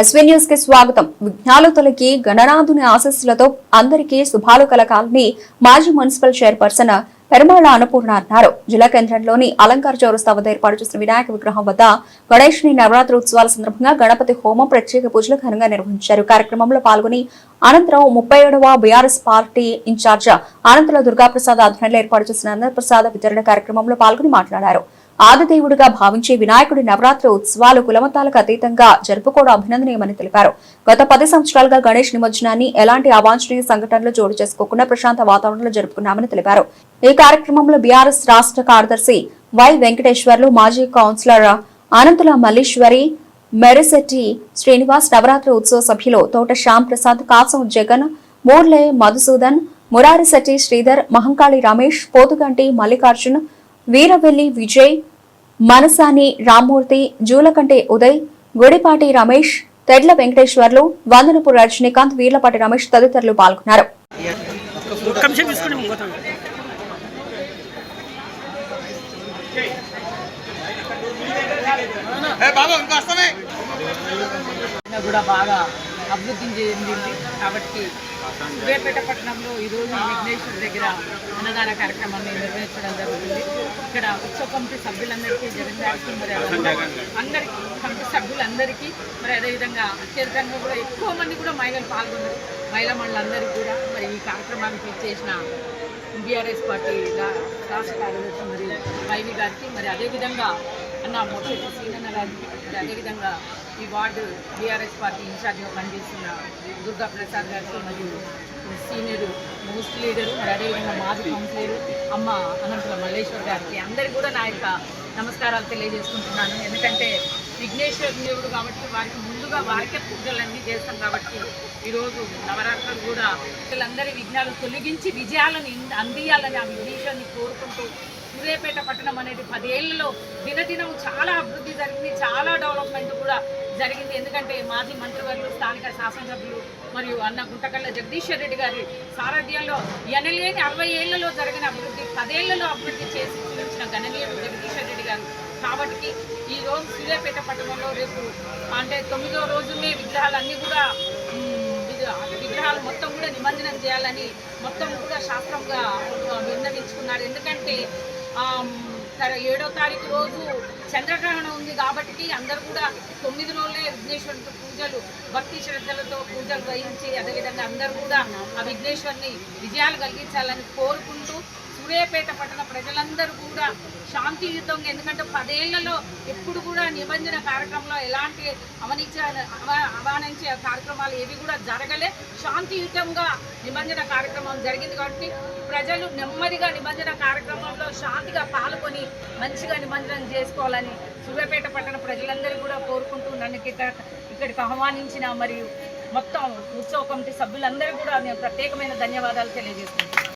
SV న్యూస్కి స్వాగతం. విఘ్నాలు తొలగి గణనాథుని ఆశస్సులతో అందరికీ శుభాలు కలగాలని మాజీ మున్సిపల్ చైర్పర్సన్ పెరమాళ అన్నపూర్ణ అన్నారు. జిల్లా కేంద్రంలోని అలంకార చౌరస్తా వద్ద ఏర్పాటు చేసిన వినాయక విగ్రహం వద్ద గణేష్ని నవరాత్రి ఉత్సవాల సందర్భంగా గణపతి హోమం ప్రత్యేక పూజలు ఘనంగా నిర్వహించారు. కార్యక్రమంలో పాల్గొని అనంతరం ముప్పై ఏడవ బీఆర్ఎస్ పార్టీ ఇన్ఛార్జ్ అనంతరం దుర్గాప్రసాద్ ఆధ్వర్యంలో ఏర్పాటు చేసిన అన్నప్రసాద వితరణ కార్యక్రమంలో పాల్గొని మాట్లాడారు. ఆదిదేవుడిగా భావించే వినాయకుడి నవరాత్రి ఉత్సవాలు కులమతాలకు అతీతంగా జరుపుకోవడం అభినందనీయమని తెలిపారు. గత పది సంవత్సరాలుగా గణేష్ నిమజ్జనాన్ని ఎలాంటి అవాంఛనీయ సంఘటనలు చోటు చేసుకోకుండా ప్రశాంత వాతావరణంలో జరుపుకున్నామని తెలిపారు. ఈ కార్యక్రమంలో బీఆర్ఎస్ రాష్ట్ర కార్యదర్శి వై వెంకటేశ్వర్లు మాజీ కౌన్సిలర్ అనంతుల మల్లీశ్వరి మెరిశెట్టి శ్రీనివాస్ నవరాత్రి ఉత్సవ సభ్యులు తోట శ్యామ్ ప్రసాద్ కాసం జగన్ మూర్లే మధుసూదన్ మురారిశెట్టి శ్రీధర్ మహంకాళి రమేష్ పోతుగంటి మల్లికార్జున్ వీరవెల్లి విజయ్ మనసాని రామ్మూర్తి జూలకంటి ఉదయ్ గుడిపాటి రమేష్ తెడ్ల వెంకటేశ్వర్లు వందనపు రజనీకాంత్ వీర్లపాటి రమేష్ తదితరులు పాల్గొన్నారు. కూడా బాగా అభివృద్ధి చెందింది. కాబట్టి సూర్యాపేట పట్టణంలో ఈరోజు విఘ్నేశ్వర దగ్గర అన్నదాన కార్యక్రమాన్ని నిర్వహించడం జరుగుతుంది. ఇక్కడ ఉత్సవ కమిటీ సభ్యులందరికీ జగన్ గారికి మరి అందరికీ కమిటీ సభ్యులందరికీ మరి అదేవిధంగా అత్యధికంగా కూడా ఎక్కువ మంది కూడా మహిళలు పాల్గొన్నారు. మహిళా మండలందరికీ కూడా మరి ఈ కార్యక్రమానికి చేసిన బీఆర్ఎస్ పార్టీ రాష్ట్ర కార్యదర్శి మరి వైవి గారికి మరి అదేవిధంగా అన్న మొదటి సీనన్న గారికి మరి అదేవిధంగా ఈ వార్డు బీఆర్ఎస్ పార్టీ ఇన్ఛార్జిగా పనిచేస్తున్న దుర్గా ప్రసాద్ గారికి మరియు సీనియర్ మోస్ట్ లీడరు మరి అదేవిధంగా మాజీ కౌన్సిలర్ అమ్మ అనంతుల మల్లేశ్వర్ గారికి అందరికీ కూడా నా యొక్క నమస్కారాలు తెలియజేసుకుంటున్నాను. ఎందుకంటే విఘ్నేశ్వర దేవుడు కాబట్టి వారికి ముందుగా వారికే పూజలన్నీ చేస్తాం కాబట్టి ఈరోజు నవరాత్రులు కూడా వీళ్ళందరి విఘ్నాలు తొలగించి విజయాలను అందియాలని ఆ విఘ్నేశ్వరిని కోరుకుంటూ సూర్యాపేట పట్టణం అనేది పదేళ్ళలో దినదినం చాలా అభివృద్ధి జరిగింది చాలా డెవలప్మెంట్ కూడా జరిగింది. ఎందుకంటే మాజీ మంత్రివర్యులు స్థానిక శాసనసభ్యులు మరియు అన్న గుంటకల్ల జగదీశ్వర్ రెడ్డి గారి సారథ్యంలో ఎనలేని అరవై ఏళ్ళలో జరిగిన అభివృద్ధి పదేళ్ళలో అభివృద్ధి చేసి చూపించిన గణనీయుడు జగదీశ్వర్ రెడ్డి గారు. కాబట్టి ఈ రోజు సూర్యాపేట పట్టణంలో రేపు అంటే తొమ్మిదో రోజునే విగ్రహాలన్నీ కూడా విగ్రహాలు మొత్తం కూడా నిమజ్జనం చేయాలని మొత్తం కూడా శాస్త్రంగా నిర్ణయించుకున్నారు విన్నవించుకున్నారు. ఎందుకంటే ఏడో తారీఖు రోజు చంద్రగ్రహణం ఉంది కాబట్టి అందరూ కూడా తొమ్మిది రోజులే విఘ్నేశ్వరుడితో పూజలు భక్తి శ్రద్ధలతో పూజలు గ్రహించి అదేవిధంగా అందరూ కూడా ఆ విఘ్నేశ్వరిని విజయాలు కలిగించాలని కోరుకుంటూ సూర్యాపేట పట్టణ ప్రజలందరూ కూడా శాంతియుతంగా ఎందుకంటే పదేళ్ళలో ఎప్పుడు కూడా నిబంధన కార్యక్రమంలో ఎలాంటి అవనించ అవ- అవానించే కార్యక్రమాలు ఏవి కూడా జరగలే. శాంతియుతంగా నిబంధన కార్యక్రమం జరిగింది కాబట్టి ప్రజలు నెమ్మదిగా నిబంధన కార్యక్రమంలో శాంతిగా పాల్గొని మంచిగా నిబంధన చేసుకోవాలని సూర్యాపేట పట్టణ ప్రజలందరూ కూడా కోరుకుంటూ నన్ను ఇక్కడ ఇక్కడికి ఆహ్వానించిన మరియు మొత్తం ఉత్సవ కమిటీ సభ్యులందరూ కూడా నేను ప్రత్యేకమైన ధన్యవాదాలు తెలియజేస్తున్నాను